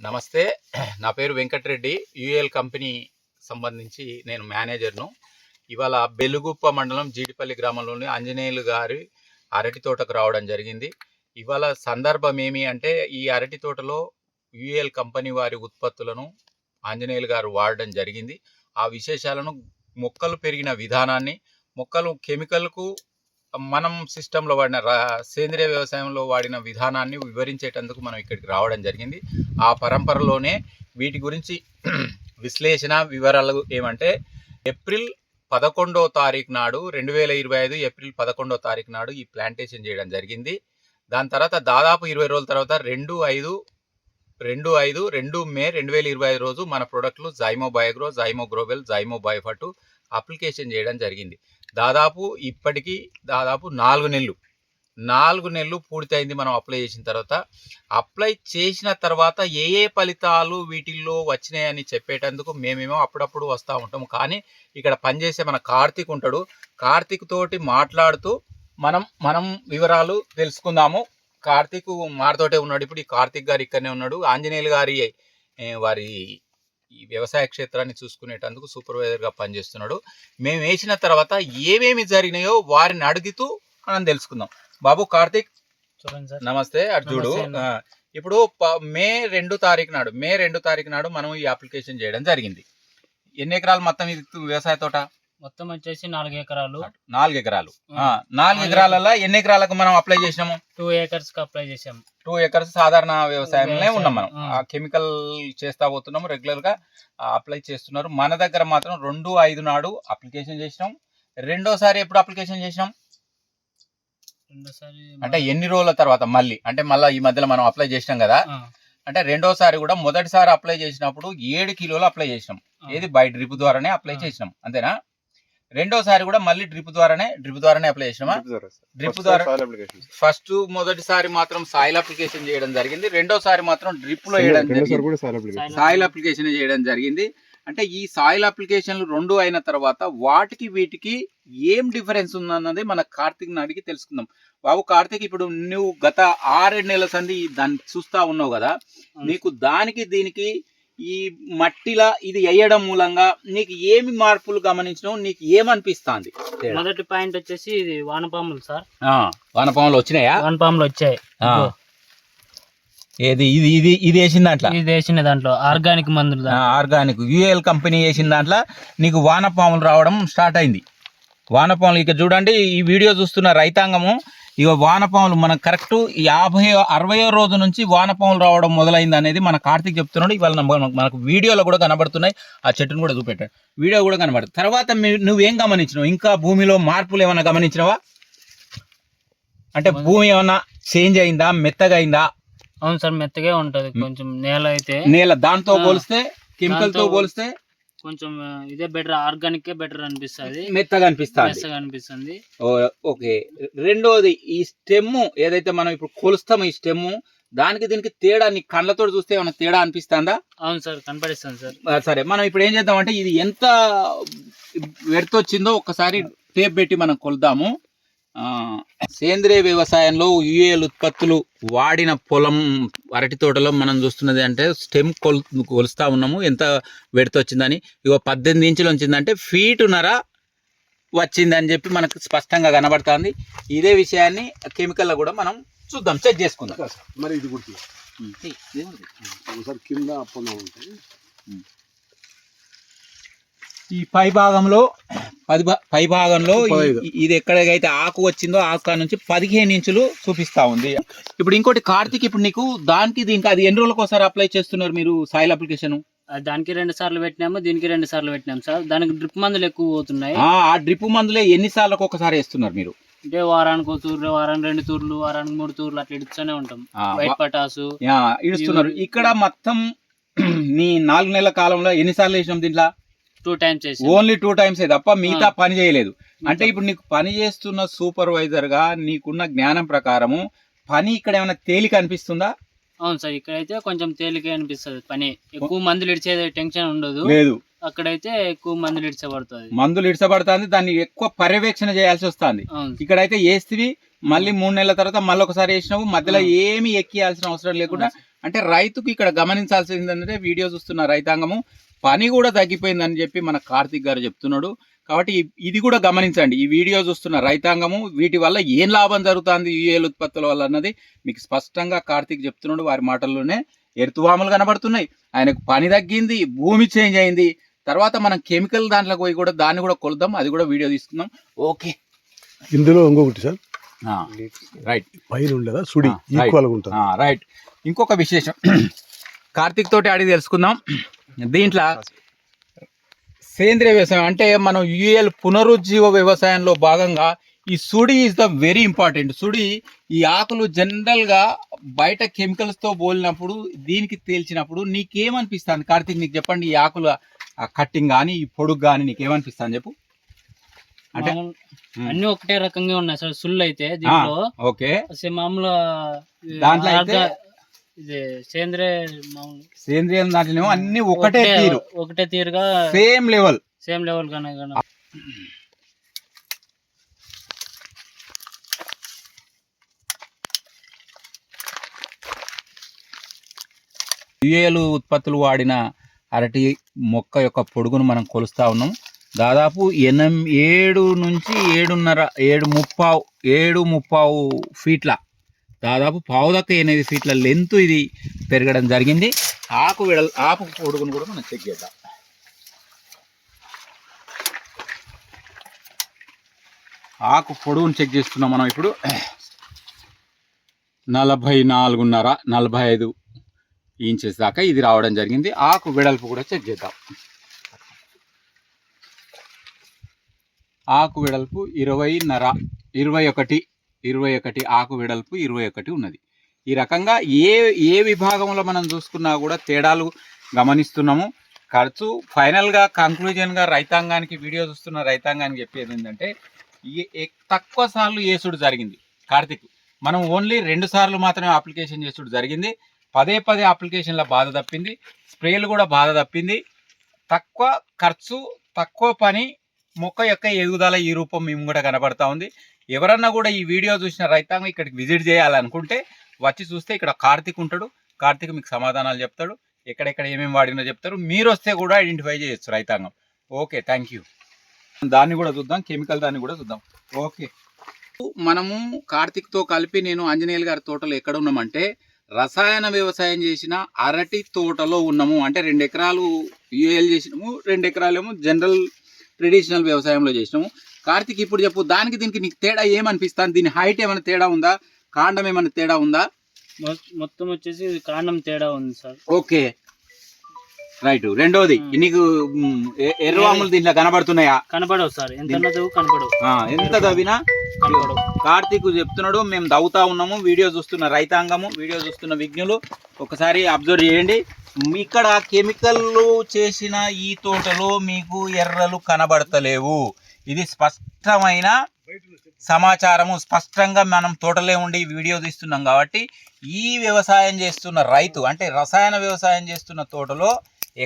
నమస్తే. నా పేరు వెంకటరెడ్డి. యుఎల్ కంపెనీ సంబంధించి నేను మేనేజర్ను. ఇవాళ బెలుగుప్ప మండలం జీడిపల్లి గ్రామంలోని ఆంజనేయులు గారి అరటి తోటకు రావడం జరిగింది. ఇవాళ సందర్భం ఏమి అంటే ఈ అరటి తోటలో యుఎల్ కంపెనీ వారి ఉత్పత్తులను ఆంజనేయులు గారు వాడడం జరిగింది. ఆ విశేషాలను మొక్కలు పెరిగిన విధానాన్ని మొక్కలు కెమికల్కు మనం సిస్టంలో వాడిన సేంద్రియ వ్యవసాయంలో వాడిన విధానాన్ని వివరించేటందుకు మనం ఇక్కడికి రావడం జరిగింది. ఆ పరంపరలోనే వీటి గురించి విశ్లేషణ వివరాలు ఏమంటే ఏప్రిల్ పదకొండో తారీఖు నాడు రెండు వేల ఇరవై ఐదు ఏప్రిల్ పదకొండో తారీఖు నాడు ఈ ప్లాంటేషన్ చేయడం జరిగింది. దాని తర్వాత దాదాపు ఇరవై రోజుల తర్వాత రెండు ఐదు రెండు ఐదు రెండు మే రెండు వేల ఇరవై ఐదు రోజు మన ప్రోడక్ట్లు జైమో బయోగ్రో జైమో గ్రోబెల్ జైమో బయోఫటు అప్లికేషన్ చేయడం జరిగింది. దాదాపు ఇప్పటికీ దాదాపు నాలుగు నెలలు. నాలుగు నెలలు పూర్తయింది మనం అప్లై చేసిన తర్వాత. అప్లై చేసిన తర్వాత ఏ ఏ ఫలితాలు వీటిల్లో వచ్చినాయని చెప్పేటందుకు మేమేమో అప్పుడప్పుడు వస్తూ ఉంటాము. కానీ ఇక్కడ పనిచేసే మన కార్తీక్ ఉంటాడు. కార్తీక్ తోటి మాట్లాడుతూ మనం మనం వివరాలు తెలుసుకుందాము. కార్తీక్ మాతోటే ఉన్నాడు. ఇప్పుడు ఈ కార్తీక్ గారు ఇక్కడనే ఉన్నాడు. ఆంజనేయులు గారి వారి ఈ వ్యవసాయ క్షేత్రాన్ని చూసుకునేటందుకు సూపర్వైజర్గా పనిచేస్తున్నాడు. మేము వేసిన తర్వాత ఏమేమి జరిగినాయో వారిని అడుగుతూ మనం తెలుసుకుందాం. బాబు కార్తీక్? నమస్తే అర్జుడు. ఇప్పుడు మే రెండు తారీఖు నాడు మే రెండు తారీఖు నాడు మనం ఈ అప్లికేషన్ చేయడం జరిగింది. ఎన్ని ఎకరాలు మొత్తం ఇది వ్యవసాయ తోట? మొత్తం వచ్చేసి నాలుగు ఎకరాలు. నాలుగు ఎకరాలు. ఆ, నాలుగు ఎకరాలలో ఎన్ని ఎకరాలకు మనం అప్లై చేసినాము? టూ ఏకర్స్కి అప్లై చేసాం టూ ఎకర్స్ సాధారణ వ్యవసాయంలో వ్యవసాయం, ఉన్నాం మనం. ఆ. కెమికల్ చేస్తా పోతున్నాము రెగ్యులర్గా అప్లై చేస్తున్నారు. మన దగ్గర మాత్రం రెండు ఐదు నాడు అప్లికేషన్ చేసినాం. రెండోసారి ఎప్పుడు అప్లికేషన్ చేసినాం? అంటే ఎన్ని రోజుల తర్వాత మళ్ళీ? అంటే మళ్ళీ ఈ మధ్యలో మనం అప్లై చేసినాం కదా? అంటే రెండోసారి కూడా మొదటిసారి అప్లై చేసినప్పుడు ఏడు కిలోలు అప్లై చేసినాం. ఏది? బై డ్రిప్ ద్వారానే అప్లై. చేసినాం. అంతేనా? రెండోసారి కూడా మళ్ళీ డ్రిప్ ద్వారానే డ్రిప్ ద్వారానే అప్లై చేసినామా? డ్రిప్ ద్వారా ఫస్ట్ మొదటిసారి మాత్రం సాయిల్ అప్లికేషన్ చేయడం జరిగింది. రెండోసారి మాత్రం డ్రిప్లో వేయడం జరిగింది. సాయిల్ సాయిల్ అప్లికేషన్ చేయడం జరిగింది. అంటే ఈ సాయిల్ అప్లికేషన్లు రెండు అయిన తర్వాత వాటికి వీటికి ఏం డిఫరెన్స్ ఉందన్నది మన కార్తీక్ అడిగి తెలుసుకుందాం. బాబు కార్తీక్ ఇప్పుడు నువ్వు గత ఆరేడు నెలల సంది దాన్ని చూస్తా ఉన్నావు కదా. నీకు దానికి దీనికి ఈ మట్టిలా ఇది వేయడం మూలంగా నీకు ఏమి మార్పులు గమనించినావు? నీకు ఏమనిపిస్తుంది? మొదటి పాయింట్ వచ్చేసి ఇది వానపాములు సార్. వానపాములు వచ్చినాయా? వానపాములు వచ్చాయి. ఏది? ఇది ఇది ఇది వేసిన దాంట్లో? ఇది వేసిన దాంట్లో. ఆర్గానిక్ మందులు. ఆర్గానిక్. యుఎల్ కంపెనీ వేసిన దాంట్లో నీకు వానపాములు రావడం స్టార్ట్ అయింది. వానపాములు ఇక చూడండి ఈ వీడియో చూస్తున్న రైతాంగము ఇక వానపాములు మన కరెక్ట్ యాభై అరవయో రోజు నుంచి వానపాములు రావడం మొదలైంది అనేది మన కార్తీక్ చెప్తున్నాడు. ఇవాళ మన- మనకు వీడియోలో కూడా కనబడుతున్నాయి. ఆ చెట్టును కూడా చూపెట్టాడు. వీడియో కూడా కనబడుతుంది. తర్వాత నువ్వేం గమనించినావు? ఇంకా భూమిలో మార్పులు ఏమైనా గమనించినావా? అంటే భూమి ఏమన్నా చేంజ్ అయిందా? మెత్తగా అయిందా? అవును సార్ మెత్తగా ఉంటది. కొంచెం నేల అయితే నేల దాంతో. పోలిస్తే కెమికల్తో పోలిస్తే కొంచెం ఇదే బెటర్ ఆర్గానిక్ బెటర్ అనిపిస్తుంది. మెత్తగా అనిపిస్తుంది. మెత్తగా అనిపిస్తుంది. ఓకే. రెండోది ఈ స్టెమ్ ఏదైతే మనం ఇప్పుడు కొలుస్తాం ఈ స్టెమ్ దానికి దీనికి తేడా నీ కళ్ళతో చూస్తే ఏమైనా తేడా అనిపిస్తుందా? అవును సార్ కనపడిస్తుంది సార్. సరే మనం ఇప్పుడు ఏం చేద్దాం అంటే ఇది ఎంత వచ్చిందో ఒక్కసారి టేప్ పెట్టి మనం కొలుద్దాము. సేంద్రియ వ్యవసాయంలో యుఏఎల్ ఉత్పత్తులు వాడిన పొలం అరటి తోటలో మనం చూస్తున్నది అంటే స్టెమ్ కొల్ కొలుస్తా ఉన్నాము. ఎంత వెడత వచ్చిందని? ఇగో పద్దెనిమిది ఇంచులు వచ్చిందంటే ఫీటున్నర వచ్చిందని చెప్పి మనకు స్పష్టంగా కనబడుతుంది. ఇదే విషయాన్ని కెమికల్లో కూడా మనం చూద్దాం చెక్ చేసుకుందాం. మరి ఇది గుర్తు. ఒకసారి కింద ఈ పై భాగంలో పది పై భాగంలో. ఇది ఎక్కడికైతే ఆకు వచ్చిందో ఆకు నుంచి పదిహేను ఇంచులు చూపిస్తా ఉంది. ఇప్పుడు ఇంకోటి కార్తీక్ ఇప్పుడు నీకు దానికి దీనికి అది ఎన్ని రోజులకు ఒకసారి అప్లై చేస్తున్నారు మీరు సాయిల్ అప్లికేషన్? దానికి రెండు సార్లు పెట్టినాము దీనికి రెండు సార్లు పెట్టినాం సార్. దానికి డ్రిప్ మందులు ఎక్కువ పోతున్నాయి. ఆ డ్రిప్ మందులే ఎన్ని సార్లకు ఒకసారి వేస్తున్నారు మీరు? అంటే వారానికి ఒక తూర్లు వారానికి రెండు తూర్లు వారానికి మూడు తూర్లు అట్లా ఇడుస్తూనే ఉంటాం. వైట్ పటాసు ఇడుస్తున్నారు. ఇక్కడ మొత్తం నీ నాలుగు నెలల కాలంలో ఎన్నిసార్లు వేసినాం దీంట్లో? Two times only two times తప్ప మిగతా. పని చేయలేదు. అంటే ఇప్పుడు నీకు పని చేస్తున్న సూపర్వైజర్గా నీకున్న జ్ఞానం ప్రకారము పని ఇక్కడ ఏమైనా తేలిక అనిపిస్తుందా? అవును సార్ ఇక్కడైతే కొంచెం తేలిక అనిపిస్తుంది పని. ఎక్కువ మందులు ఇడిచే టెన్షన్ ఉండదు. లేదు. అక్కడైతే ఎక్కువ మందులు ఇడిచబడుతుంది. మందులు ఇడసబడుతుంది దాన్ని ఎక్కువ పర్యవేక్షణ చేయాల్సి వస్తుంది. ఇక్కడైతే వేస్తివి మళ్ళీ మూడు నెలల తర్వాత మళ్ళీ ఒకసారి వేసినావు మధ్యలో ఏమి ఎక్కియాల్సిన అవసరం లేకుండా అంటే రైతుకు ఇక్కడ గమనించాల్సింది ఏంటంటే వీడియో చూస్తున్న రైతాంగము పని కూడా తగ్గిపోయిందని చెప్పి మన కార్తిక్ గారు చెప్తున్నాడు. కాబట్టి ఇది కూడా గమనించండి. ఈ వీడియో చూస్తున్న రైతాంగము వీటి వల్ల ఏం లాభం జరుగుతుంది యూఏఎల్ ఉత్పత్తుల వల్ల అన్నది మీకు స్పష్టంగా కార్తిక్ చెప్తున్నాడు. వారి మాటల్లోనే ఎరుతువాములు కనబడుతున్నాయి. ఆయనకు పని తగ్గింది భూమి చేంజ్ అయింది. తర్వాత మనం కెమికల్ దాంట్లోకి పోయి కూడా దాన్ని కూడా కొలుద్దాం. అది కూడా వీడియో తీసుకుందాం. ఓకే. ఇందులో ఇంకొకటి సార్. రైట్. పైన ఉండదా? సుడి. ఉంటుంది. రైట్. ఇంకొక విశేషం. కార్తిక్ తోటి అడిగి తెలుసుకుందాం. దీంట్లో సేంద్రియ వ్యవసాయం అంటే మనం యుఎల్ పునరుజ్జీవ వ్యవసాయంలో భాగంగా ఈ సుడి ఈజ్ ద వెరీ ఇంపార్టెంట్ సుడి ఈ ఆకులు జనరల్గా బయట కెమికల్స్తో పోలినప్పుడు దీనికి తేల్చినప్పుడు నీకేమనిపిస్తుంది? కార్తీక్ నీకు చెప్పండి ఈ ఆకుల కట్టింగ్ కానీ ఈ పొడుగు కానీ నీకేమనిపిస్తుంది చెప్పు? అంటే. అన్ని ఒకటే రకంగా ఉన్నాయి సార్ సుళ్ళు అయితే దీంట్లో. ఓకే. మామూలు దాంట్లో ఇది సేంద్రియ సేంద్రియం అన్ని ఒకటే తీరు. ఒకటే తీరుగా సేమ్ లెవెల్. సేమ్ లెవెల్ గానే గానే యుఏలు ఉత్పత్తులు వాడిన అరటి మొక్క యొక్క పొడుగును మనం కొలుస్తా ఉన్నాం. దాదాపు ఎనం ఏడు నుంచి ఏడున్నర ఏడు ముప్పావు ఏడు ముప్పావు ఫీట్ల దాదాపు పావుదక్క ఎనిమిది ఫీట్ల లెంత్ ఇది పెరగడం జరిగింది. ఆకు విడల ఆకు పొడుగును కూడా మనం చెక్ చేద్దాం. ఆకు పొడుగును చెక్ చేస్తున్నాం మనం ఇప్పుడు. నలభై నాలుగున్నర నలభై ఐదు ఇంచెస్ దాకా ఇది రావడం జరిగింది. ఆకు వెడల్పు కూడా చెక్ చేద్దాం. ఆకు వెడల్పు ఇరవైన్నర ఇరవై ఒకటి ఇరవై ఒకటి ఆకు వెడల్పు ఇరవై ఒకటి ఉన్నది. ఈ రకంగా ఏ ఏ విభాగంలో మనం చూసుకున్నా కూడా తేడాలు గమనిస్తున్నాము. ఖర్చు ఫైనల్గా కంక్లూజన్గా రైతాంగానికి వీడియో చూస్తున్న రైతాంగానికి చెప్పేది ఏంటంటే తక్కువ సార్లు ఏసుడు జరిగింది కార్తిక్. మనం ఓన్లీ రెండు సార్లు మాత్రమే అప్లికేషన్ చేసుడు జరిగింది. పదే పదే అప్లికేషన్ల బాధ తప్పింది. స్ప్రేలు కూడా బాధ తప్పింది. తక్కువ ఖర్చు తక్కువ పని మొక్క యొక్క ఎదుగుదల ఈ రూపం మేము కూడా కనబడతా ఉంది. ఎవరన్నా కూడా ఈ వీడియో చూసిన రైతాంగం ఇక్కడికి విజిట్ చేయాలనుకుంటే వచ్చి చూస్తే ఇక్కడ కార్తీక్ ఉంటాడు. కార్తీక్ మీకు సమాధానాలు చెప్తాడు. ఎక్కడెక్కడ ఏమేమి వాడినో చెప్తారు. మీరు వస్తే కూడా ఐడెంటిఫై చేయొచ్చు రైతాంగం. ఓకే థ్యాంక్ యూ దాన్ని కూడా చూద్దాం. కెమికల్ దాన్ని కూడా చూద్దాం. ఓకే. మనము కార్తీక్తో కలిపి నేను ఆంజనేయులు గారి తోటలో ఎక్కడ ఉన్నామంటే రసాయన వ్యవసాయం చేసిన అరటి తోటలో ఉన్నాము. అంటే రెండు ఎకరాలు యూఎల్ చేసినాము. రెండు ఎకరాలేమో జనరల్ ట్రెడిషనల్ వ్యవసాయంలో చేసినాము. కార్తీక్ ఇప్పుడు చెప్పు దానికి దీనికి నీకు తేడా ఏమనిపిస్తుంది దీని హైట్ ఏమైనా తేడా ఉందా? కాండం ఏమైనా తేడా ఉందా? మొత్తం వచ్చేసి కాండం తేడా ఉంది సార్. ఓకే. రైట్. రెండోది. నీకు ఎర్రవాములు దీంట్లో కనబడుతున్నాయా? కనపడవు సార్. ఎంత ఆ, ఎంత కనపడవు కార్తీక్ చెప్తున్నాడు మేము దవ్వుతా ఉన్నాము వీడియో చూస్తున్న రైతాంగము వీడియో చూస్తున్న విజ్ఞులు ఒకసారి అబ్జర్వ్ చేయండి. ఇక్కడ కెమికల్లు చేసిన ఈ తోటలో మీకు ఎర్రలు కనబడతలేవు. ఇది స్పష్టమైన సమాచారము. స్పష్టంగా మనం తోటలే ఉండి వీడియో తీస్తున్నాం కాబట్టి ఈ వ్యవసాయం చేస్తున్న రైతు అంటే రసాయన వ్యవసాయం చేస్తున్న తోటలో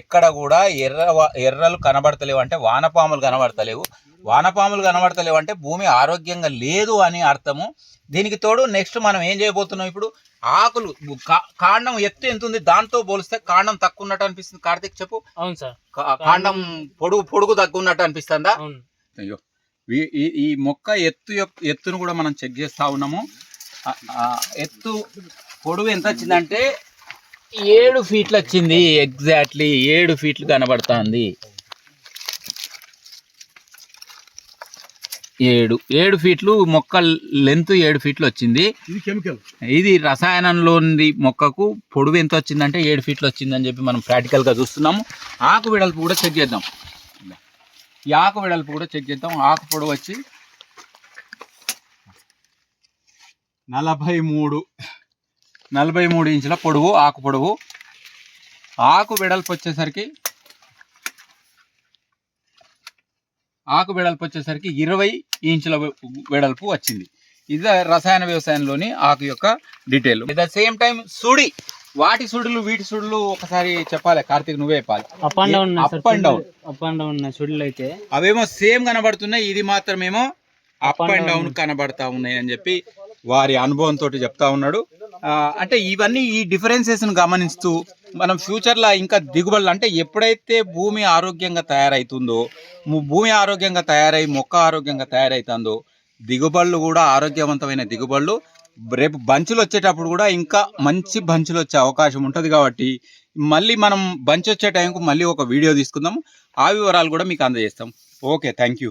ఎక్కడ కూడా ఎర్ర ఎర్రలు కనబడతలేవు అంటే వానపాములు కనబడతలేవు. వానపాములు కనబడతలేవు అంటే భూమి ఆరోగ్యంగా లేదు అని అర్థము. దీనికి తోడు నెక్స్ట్ మనం ఏం చేయబోతున్నాం ఇప్పుడు? ఆకులు కాండం ఎత్తు ఎంత ఉంది దాంతో పోలిస్తే కాండం తక్కువ ఉన్నట్టు అనిపిస్తుంది. కార్తీక్ చెప్పు. అవును సార్. కాండం పొడుగు పొడుగు తక్కువ ఉన్నట్టు అనిపిస్తుందా? అవును. అయ్యో. ఈ- ఈ ఈ మొక్క ఎత్తు యొక్క ఎత్తును కూడా మనం చెక్ చేస్తా ఉన్నాము. ఎత్తు పొడవు ఎంత వచ్చిందంటే ఏడు ఫీట్లు వచ్చింది ఎగ్జాక్ట్లీ ఏడు ఫీట్లు కనబడుతుంది. ఏడు ఏడు ఫీట్లు మొక్క లెంత్ ఏడు ఫీట్లు వచ్చింది. ఇది కెమికల్. ఇది రసాయనంలోని మొక్కకు పొడవు ఎంత వచ్చిందంటే ఏడు ఫీట్లు వచ్చిందని చెప్పి మనం ప్రాక్టికల్గా చూస్తున్నాము. ఆకు వెడల్పు కూడా చెక్ చేద్దాం. ఈ ఆకు వెడల్పు కూడా చెక్ చేద్దాం. ఆకు పొడవు వచ్చి నలభై మూడు నలభై మూడు ఇంచుల పొడవు ఆకు పొడవు. ఆకు వెడల్పు వచ్చేసరికి ఆకు వెడల్పు వచ్చేసరికి ఇరవై ఇంచుల వెడల్పు వచ్చింది. ఇది రసాయన వ్యవసాయంలోని ఆకు యొక్క detail. At the same time సుడి వాటి సుడులు వీటి సుడులు ఒకసారి చెప్పాలి కార్తీక్ నువ్వే చెప్పాలి. Up and down up and down up and down సుడులు అయితే అవేమో సేమ్ కనబడుతున్నాయి ఇది మాత్రమేమో అప్ అండ్. డౌన్ కనబడతా ఉన్నాయి అని చెప్పి వారి అనుభవంతో చెప్తా ఉన్నాడు. అంటే ఇవన్నీ ఈ డిఫరెన్సెస్ గమనిస్తూ మనం ఫ్యూచర్లో ఇంకా దిగుబడులు అంటే ఎప్పుడైతే భూమి ఆరోగ్యంగా తయారవుతుందో భూమి ఆరోగ్యంగా తయారై మొక్క ఆరోగ్యంగా తయారవుతుందో దిగుబడులు కూడా ఆరోగ్యవంతమైన దిగుబడులు. రేపు బంచులు వచ్చేటప్పుడు కూడా ఇంకా మంచి బంచులు వచ్చే అవకాశం ఉంటుంది కాబట్టి మళ్ళీ మనం బంచ్ వచ్చే టైంకు మళ్ళీ ఒక వీడియో తీసుకుందాం. ఆ వివరాలు కూడా మీకు అందజేస్తాం. Okay thank you